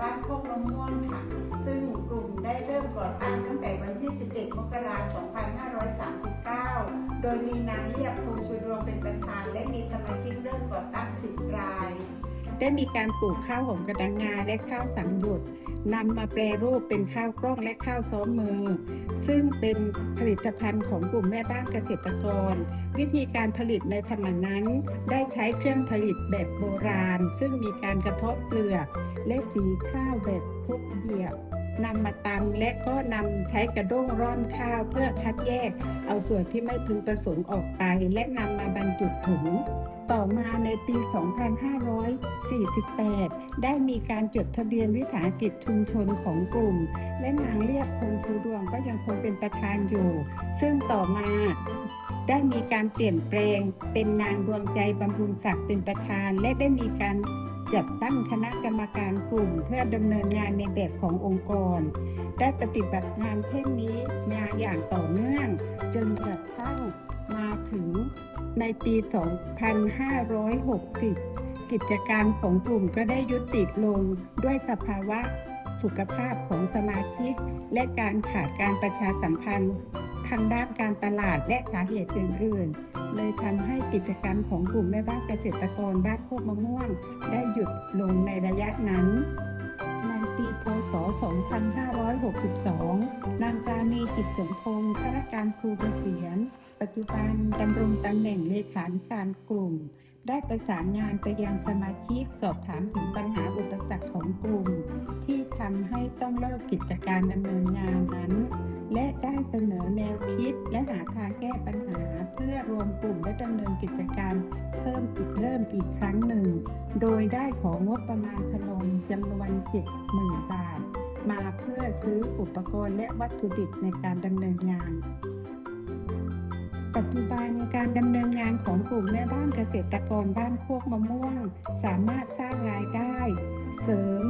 บ้านโคกมะม่วงค่ะ ซึ่งกลุ่มได้เริ่มก่อตั้งตั้งแต่วันที่ 11 มกราคม 2539 โดยมีนางเรียบพงชูดวงเป็นประธาน และมีสมาชิกเริ่มก่อตั้ง 10 ราย ได้มีการปลูกข้าวหอมกระดังงาและข้าวสังหยุดนำมาแปรรูปเป็นข้าวกล้องและข้าวซ้อมมือ ซึ่งเป็นผลิตภัณฑ์ของกลุ่มแม่บ้านเกษตรกร วิธีการผลิตในสมัยนั้น ได้ใช้เครื่องผลิตแบบโบราณ ซึ่งมีการกระทบเปลือก และสีข้าวแบบคลุกเหยียบนำมาตำและก็นำใช้กระด้งร่อนข้าวเพื่อคัดแยก เอาส่วนที่ไม่พึงประสงค์ออกไป และนำมาบรรจุถุง ต่อมาในปี 2548 ได้มีการจดทะเบียนวิสาหกิจชุมชนของกลุ่ม และนางเรียบคงชูดวงก็ยังคงเป็นประธานอยู่ ซึ่งต่อมาได้มีการเปลี่ยนแปลงเป็นนางดวงใจบำรุงศักดิ์เป็นประธาน และได้มีการจัดตั้งคณะกรรมการกลุ่ม เพื่อดำเนินงานในแบบขององค์กร ได้ปฏิบัติงานเช่นนี้มาอย่างต่อเนื่อง จนกระทั่งมาถึง ในปี 2560 กิจการของกลุ่มก็ได้ยุติลงด้วยสภาวะสุขภาพของสมาชิก และการขาดการประชาสัมพันธ์ ทางด้านการตลาดและสาเหตุอื่นๆ เลยทำให้กิจกรรมของกลุ่มแม่บ้านเกษตรกรบ้านโคกมะม่วง ได้หยุดลงในระยะนั้น ในปี พศ 2562 นางปราณีจิตสมพงศ์าราชการครูเกษียณ ปัจจุบันดำรงตำแหน่งเลขาธิการกลุ่ม ได้ประสานงานไปยังสมาชิกสอบถามถึงปัญหาอุปสรรคของกลุ่ม ที่ทำให้ต้องเลิกกิจการดำเนินงานนั้น และได้เสนอแนวคิดและหาทางแก้ปัญหา เพื่อรวมกลุ่มและดำเนินกิจการเพิ่มอีกเริ่มอีกครั้งหนึ่ง โดยได้ของงบประมาณพนมจำนวน 70,000 บาท มาเพื่อซื้ออุปกรณ์และวัตถุดิบในการดำเนินงาน ปัจจุบันการดำเนินงานของกลุ่มแม่บ้านเกษตรกรบ้านโคกมะม่วง สามารถสร้างรายได้ เสริม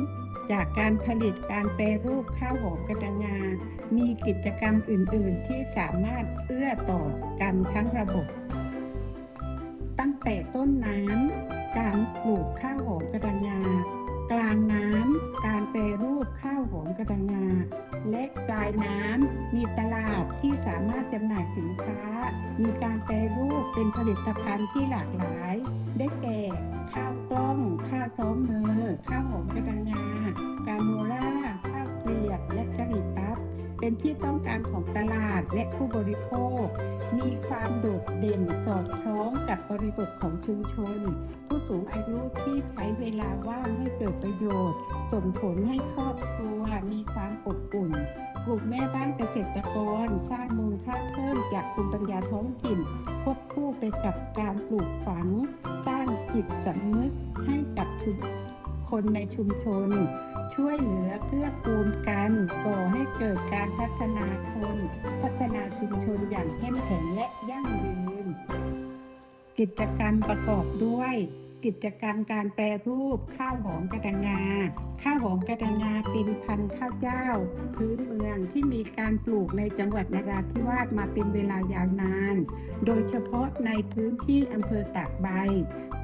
จากการผลิตการแปรรูปข้าวหอมกระดังงา มีกิจกรรมอื่น ๆ ที่สามารถเอื้อต่อกันทั้งระบบ ตั้งแต่ต้นน้ำการปลูกข้าวหอมกระดังงา กลางน้ำการแปรรูปข้าวหอมกระดังงา และปลายน้ำมีตลาดที่สามารถจำหน่ายสินค้า มีการแปรรูปเป็นผลิตภัณฑ์ที่หลากหลาย ได้แก่ข้าวกล้อง ข้าวซ้อมมือ ข้าวหอมกระดังงา กาโนล่า ข้าวเกลียบและกะหรี่ปั๊บเป็นที่ต้องการของตลาดและผู้บริโภค มีความโดดเด่นสอดคล้องกับบริบทของชุมชน ผู้สูงอายุที่ใช้เวลาว่างให้เกิดประโยชน์ ส่งผลให้ครอบครัวมีความอบอุ่นกลุ่มแม่บ้านเกษตรกรสร้างมูลค่าเพิ่มจากภูมิปัญญาท้องถิ่น ควบคู่ไปกับการปลูกฝัง สร้างจิตสำนึกให้กับคนในชุมชน ช่วยเหลือเกื้อกูลกัน ก่อให้เกิดการพัฒนาคน พัฒนาชุมชนอย่างเข้มแข็งและยั่งยืน กิจกรรมประกอบด้วย กิจกรรมการแปรรูปข้าวหอมกระดังงา ข้าวหอมกระดังงาเป็นพันธุ์ข้าวเจ้า พื้นเมืองที่มีการปลูกในจังหวัดนราธิวาสมาเป็นเวลายาวนาน โดยเฉพาะในพื้นที่อำเภอตากใบ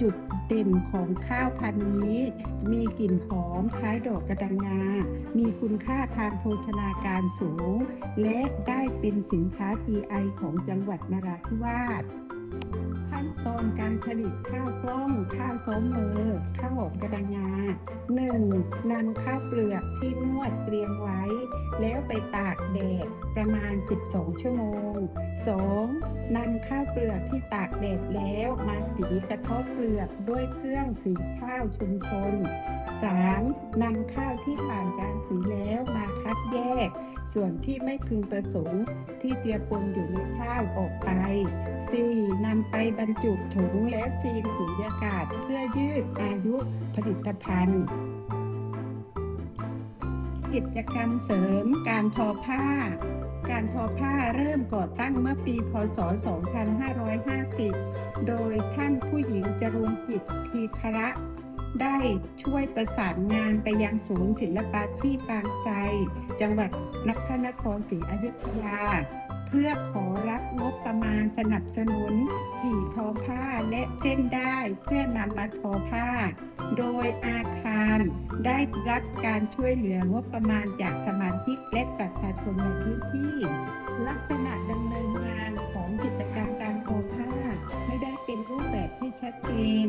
จุดเด่นของข้าวพันธุ์นี้ มีกลิ่นหอมคล้ายดอกกระดังงา มีคุณค่าทางโภชนาการสูง และได้เป็นสินค้า GI ของจังหวัดนราธิวาส ตอนการผลิตข้าวกล้องข้าวซ้อมมือข้าวหอมกระดังงา 1. นำข้าวเปลือกที่นวดเตรียมไว้ แล้วไปตากแดดประมาณ 12 ชั่วโมง 2. นำข้าวเปลือกที่ตากแดดแล้วมาสีกระทบเปลือกด้วยเครื่องสีข้าวชุมชน 3. นำข้าวที่ผ่านการสีแล้วมาคัดแยก ส่วนที่ไม่พึงประสงค์ที่เจือปนอยู่ในข้าวออกไป 4. นำไปบรรจุถุงแล้วซีนสูญญากาศเพื่อยืดอายุผลิตภัณฑ์ กิจกรรมเสริมการทอผ้า การทอผ้าเริ่มก่อตั้งเมื่อปี พศ 2550 โดยท่านผู้หญิงจรุงจิตทีคระ ได้ช่วยประสานงานไปยังศูนย์ศิลปาชีพบางไทรจังหวัดนครนครศรีอยุธยาเเพื่อขอรับงบประมาณสนับสนุนผีทอผ้าและเส้นได้เพื่อนำมาทอผ้า โดยอาคารได้รับการช่วยเหลืองบประมาณจากสมาชิกและประชาชนในพื้นที่ ลักษณะดำเนินงานของกิจกรรมการทอผ้า ไม่ได้เป็นรูปแบบที่ชัดเจน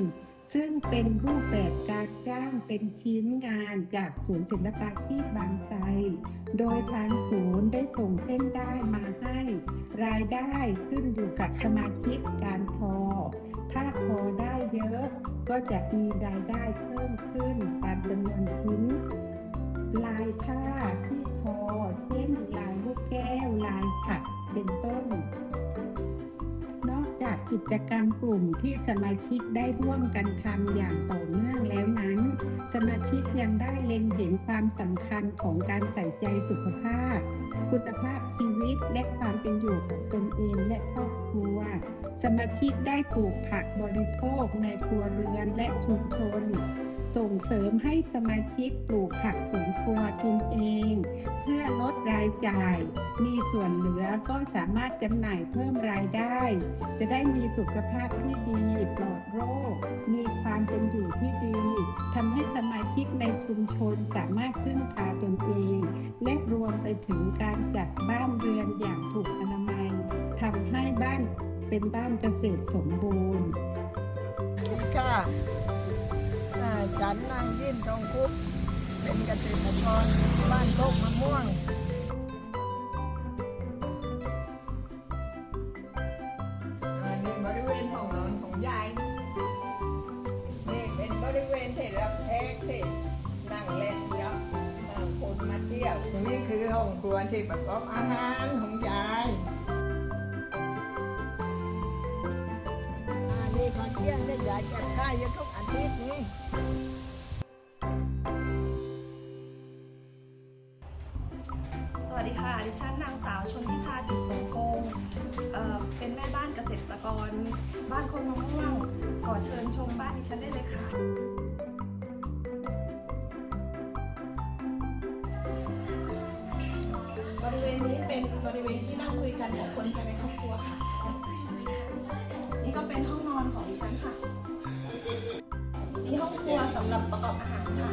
ซึ่งเป็นรูปแบบการจ้างเป็นชิ้นงานจากศูนย์ศิลปาชีพบางไทร โดยทางศูนย์ได้ส่งเส้นได้มาให้ รายได้ขึ้นอยู่กับสมาชิกการทอ ถ้าทอได้เยอะ ก็จะมีรายได้เพิ่มขึ้นตามจำนวนชิ้น ลายผ้าที่ทอ เช่นลายลูกแก้ว ลายผัก เป็นต้น จากกิจกรรมกลุ่มที่สมาชิกได้ร่วมกันทำอย่างต่อเนื่องแล้วนั้น สมาชิกยังได้เล็งเห็นความสำคัญของการใส่ใจสุขภาพ คุณภาพชีวิตและความเป็นอยู่ของตนเองและครอบครัว สมาชิกได้ปลูกผักบริโภคในครัวเรือนและชุมชน ส่งเสริมให้สมาชิกปลูกผักสวนครัวกินเอง เพื่อลดรายจ่าย มีส่วนเหลือก็สามารถจำหน่ายเพิ่มรายได้ จะได้มีสุขภาพที่ดี ปลอดโรค มีความเป็นอยู่ที่ดีทำให้สมาชิกในชุมชนสามารถพึ่งพาตนเอง และรวมไปถึงการจัดบ้านเรือนอย่างถูกอนามัยทำให้บ้านเป็นบ้านเกษตรสมบูรณ์ค่ะอ่า ฉันนางยิ่นทองคุปเป็นเกษตรกรบ้านโคกมะม่วงอันนี้บริเวณห้องนอนของยาย นี่เป็นบริเวณที่รับแขกที่นั่งเล่นยับบางคนมาเที่ยว นี่คือห้องครัวที่ประกอบอาหารของยายอันนี้ก่อเที่ยงได้ ยายเก็บข้าเยอะทุกอาทิตย์นี่สวัสดีค่ะ ดิฉันนางสาวชนทิชาจิตสงกงเอ่อเป็นแม่บ้านเกษตรกร บ้านคนมะม่วงขอเชิญชมบ้านดิฉันได้เลยค่ะ บริเวณนี้เป็นบริเวณที่นั่งคุยกันของคนภายในครอบครัวค่ะ นี่ก็เป็นห้องนอนของดิฉันค่ะ สำหรับประกอบอาหารค่ะ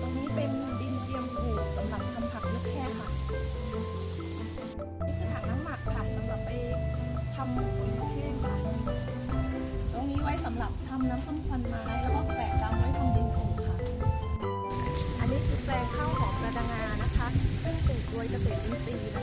ตรงนี้เป็นดินเตรียมปลูกสำหรับทำผักลูกแค่ค่ะ นี่คือถังน้ำหมักค่ะสำหรับไปทำปุ๋ยลูกแห้งค่ะ ตรงนี้ไว้สำหรับทำน้ำส้มควันไม้แล้วก็แกะดำไว้ทำดินปลูกค่ะ อันนี้คือแปลงข้าวหอมกระดังงานะคะ ซึ่งปลูกโดยเกษตรอินทรีย์